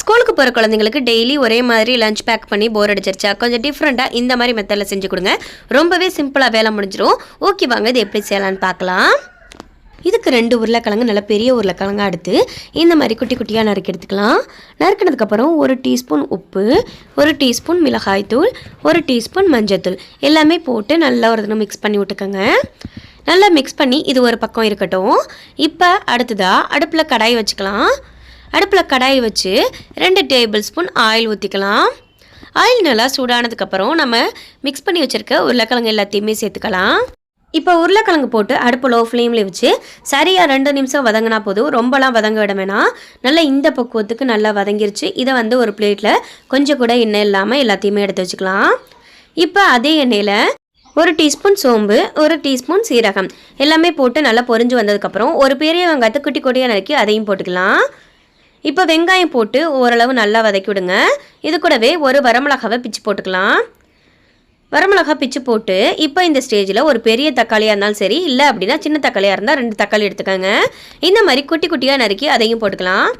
ஸ்கூலுக்கு போகிற குழந்தைங்களுக்கு டெய்லி ஒரே மாதிரி லஞ்ச் பேக் பண்ணி போர் அடிச்சிருச்சா? கொஞ்சம் டிஃப்ரெண்ட்டாக இந்த மாதிரி மெத்தடில் செஞ்சு கொடுங்க. ரொம்பவே சிம்பிளாக வேலை முடிஞ்சிடும் ஓகே வாங்க இது எப்படி செய்யலான்னு பார்க்கலாம். இதுக்கு ரெண்டு உருளைக்கிழங்கு நல்ல பெரிய உருளைக்கிழங்கா எடுத்து இந்த மாதிரி குட்டி குட்டியாக நறுக்கி எடுத்துக்கலாம். நறுக்கினதுக்கப்புறம் ஒரு டீஸ்பூன் உப்பு ஒரு டீஸ்பூன் மிளகாய்த்தூள் ஒரு டீஸ்பூன் மஞ்சத்தூள் எல்லாமே போட்டு நல்லா ஒரு தினம் மிக்ஸ் பண்ணி விட்டுக்கோங்க. நல்லா மிக்ஸ் பண்ணி இது ஒரு பக்கம் இருக்கட்டும். இப்போ அடுத்ததாக அடுப்பில் கடாய் வச்சுக்கலாம். அடுப்பில் கடாய் வச்சு ரெண்டு டேபிள் ஸ்பூன் ஆயில் ஊற்றிக்கலாம் ஆயில் நல்லா சூடானதுக்கப்புறம் நம்ம மிக்ஸ் பண்ணி வச்சுருக்க உருளைக்கிழங்கு எல்லாத்தையுமே சேர்த்துக்கலாம். இப்போ உருளைக்கிழங்கு போட்டு அடுப்பு லோ ஃப்ளேமில் வச்சு சரியாக ரெண்டு நிமிஷம் வதங்கினா போதும். ரொம்பலாம் வதங்க விட வேணாம். நல்லா இந்த பக்குவத்துக்கு நல்லா வதங்கிருச்சு. இதை வந்து ஒரு பிளேட்டில் கொஞ்சம் கூட எண்ணெய் இல்லாமல் எல்லாத்தையுமே எடுத்து வச்சுக்கலாம். இப்போ அதே எண்ணெயில் ஒரு டீஸ்பூன் சோம்பு ஒரு டீஸ்பூன் சீரகம். எல்லாமே போட்டு நல்லா பொரிஞ்சு வந்ததுக்கப்புறம் ஒரு பெரிய வெங்காயத்தை குட்டி குட்டியாக நறுக்கி அதையும் போட்டுக்கலாம். இப்போ வெங்காயம் போட்டு ஓரளவு நல்லா வதக்கி விடுங்க இது கூடவே ஒரு வரமிளகாவை பிச்சு போட்டுக்கலாம். வரமிளகா பிச்சு போட்டு இப்போ இந்த ஸ்டேஜில் ஒரு பெரிய தக்காளியாக இருந்தாலும் சரி இல்லை அப்படின்னா சின்ன தக்காளியாக இருந்தால் ரெண்டு தக்காளி எடுத்துக்கோங்க. இந்த மாதிரி குட்டி குட்டியாக நறுக்கி அதையும் போட்டுக்கலாம்.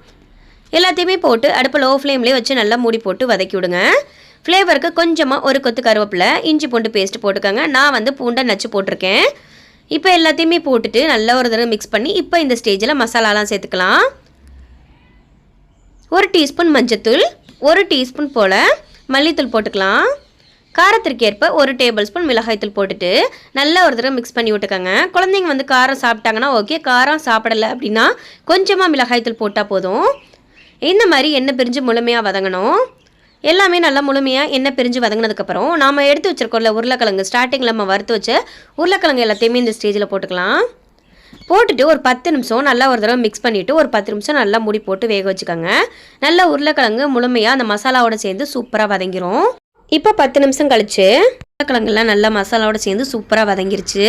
எல்லாத்தையுமே போட்டு அடுப்பு லோ ஃப்ளேம்லேயே வச்சு நல்லா மூடி போட்டு வதக்கி விடுங்க ஃப்ளேவருக்கு கொஞ்சமாக ஒரு கொத்து கருவேப்பிலை இஞ்சி பூண்டு பேஸ்ட் போட்டுக்கோங்க. நான் வந்து பூண்டை நச்சு போட்டிருக்கேன். இப்போ எல்லாத்தையுமே போட்டுட்டு நல்லா ஒரு தடவை மிக்ஸ் பண்ணி இப்போ இந்த ஸ்டேஜில் மசாலாலாம் சேர்த்துக்கலாம். ஒரு டீஸ்பூன் மஞ்சத்தூள் ஒரு டீஸ்பூன் போல் மல்லித்தூள் போட்டுக்கலாம். காரத்திற்கு ஏற்ப ஒரு டேபிள் ஸ்பூன் மிளகாய்த்தூள் போட்டுட்டு நல்லா ஒரு தடவை மிக்ஸ் பண்ணி விட்டுக்கோங்க. குழந்தைங்க வந்து காரம் சாப்பிட்டாங்கன்னா ஓகே காரம் சாப்பிடலை அப்படின்னா கொஞ்சமாக மிளகாய்த்தூள் போட்டால் போதும். இந்த மாதிரி எண்ணெய் பிரிஞ்சு முழுமையாக வதங்கணும். எல்லாமே நல்லா முழுமையாக எண்ணெய் பிரிஞ்சு வதங்கினதுக்கப்புறம் நாம் எடுத்து வச்சுருக்கோம்ல உருளைக்கிழங்கு ஸ்டார்டிங்கில் நம்ம வறுத்து வச்ச உருளைக்கிழங்கு எல்லாத்தையுமே இந்த ஸ்டேஜில் போட்டுக்கலாம். போட்டுட்டு ஒரு பத்து நிமிஷம் நல்லா ஒரு தடவை மிக்ஸ் பண்ணிவிட்டு ஒரு பத்து நிமிஷம் நல்லா மூடி போட்டு வேக வச்சுக்கோங்க. நல்லா உருளைக்கிழங்கு முழுமையாக அந்த மசாலாவோட சேர்ந்து சூப்பராக வதங்கிரும். இப்போ பத்து நிமிஷம் கழிச்சு உருளைக்கிழங்குலாம் நல்லா மசாலாவோட சேர்ந்து சூப்பராக வதங்கிருச்சு.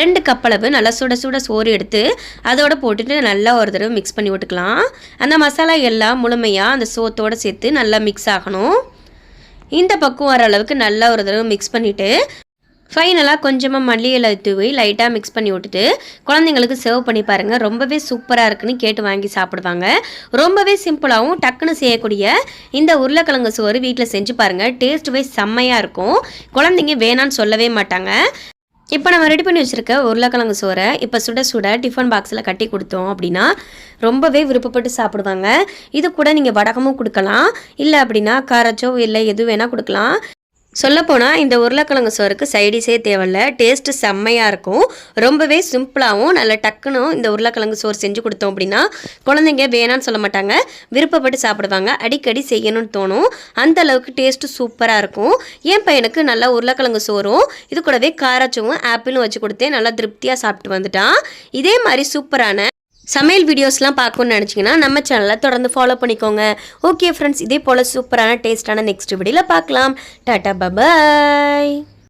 ரெண்டு கப்பளவு நல்லா சுட சுட சோறு எடுத்து அதோட போட்டுட்டு நல்லா ஒரு தடவை மிக்ஸ் பண்ணி விட்டுக்கலாம். அந்த மசாலா எல்லாம் முழுமையாக அந்த சோத்தோடு சேர்த்து நல்லா மிக்ஸ் ஆகணும். இந்த பக்கம் வர அளவுக்கு நல்லா ஒரு தடவை மிக்ஸ் பண்ணிவிட்டு ஃபைனலாக கொஞ்சமாக மல்லி தூவி லைட்டாக மிக்ஸ் பண்ணி விட்டுட்டு குழந்தைங்களுக்கு சர்வ் பண்ணி பாருங்கள் ரொம்பவே சூப்பராக இருக்குன்னு கேட்டு வாங்கி சாப்பிடுவாங்க. ரொம்பவே சிம்பிளாகவும் டக்குன்னு செய்யக்கூடிய இந்த உருளைக்கிழங்கு சோறு வீட்டில் செஞ்சு பாருங்கள் டேஸ்ட் வைஸ் செம்மையாக இருக்கும். குழந்தைங்க வேணான்னு சொல்லவே மாட்டாங்க. இப்போ நம்ம ரெடி பண்ணி வச்சுருக்க உருளைக்கிழங்கு சோறை இப்போ சுட சுட டிஃபன் பாக்ஸில் கட்டி கொடுத்தோம் அப்படின்னா ரொம்பவே விருப்பப்பட்டு சாப்பிடுவாங்க. இது கூட நீங்கள் வடகமும் கொடுக்கலாம். இல்லை அப்படின்னா காரச்சோ இல்லை எது வேணால் கொடுக்கலாம். சொல்லப்போனால் இந்த உருளைக்கிழங்கு சோறுக்கு சைடிஸே தேவையில்ல. டேஸ்ட்டு செம்மையாக இருக்கும். ரொம்பவே சிம்பிளாகவும் நல்ல டக்குன்னு இந்த உருளைக்கிழங்கு சோறு செஞ்சு கொடுத்தோம் அப்படின்னா குழந்தைங்க வேணான்னு சொல்ல மாட்டாங்க. விருப்பப்பட்டு சாப்பிடுவாங்க. அடிக்கடி செய்யணும்னு தோணும். அந்த அளவுக்கு டேஸ்ட்டு சூப்பராக இருக்கும். என் பையனுக்கு நல்லா உருளைக்கிழங்கு சோறும் இது கூடவே காராச்சும் ஆப்பிளும் வச்சு கொடுத்தே நல்லா திருப்தியாக சாப்பிட்டு வந்துட்டான். இதே மாதிரி சூப்பரான சமையல் வீடியோஸ்லாம் பார்க்கணும்னு நினச்சிங்கன்னா நம்ம சேனலை தொடர்ந்து ஃபாலோ பண்ணிக்கோங்க. ஓகே ஃப்ரெண்ட்ஸ் இதே போல் சூப்பரான டேஸ்ட்டான நெக்ஸ்ட் வீடியோவில் பார்க்கலாம். Tata bye bye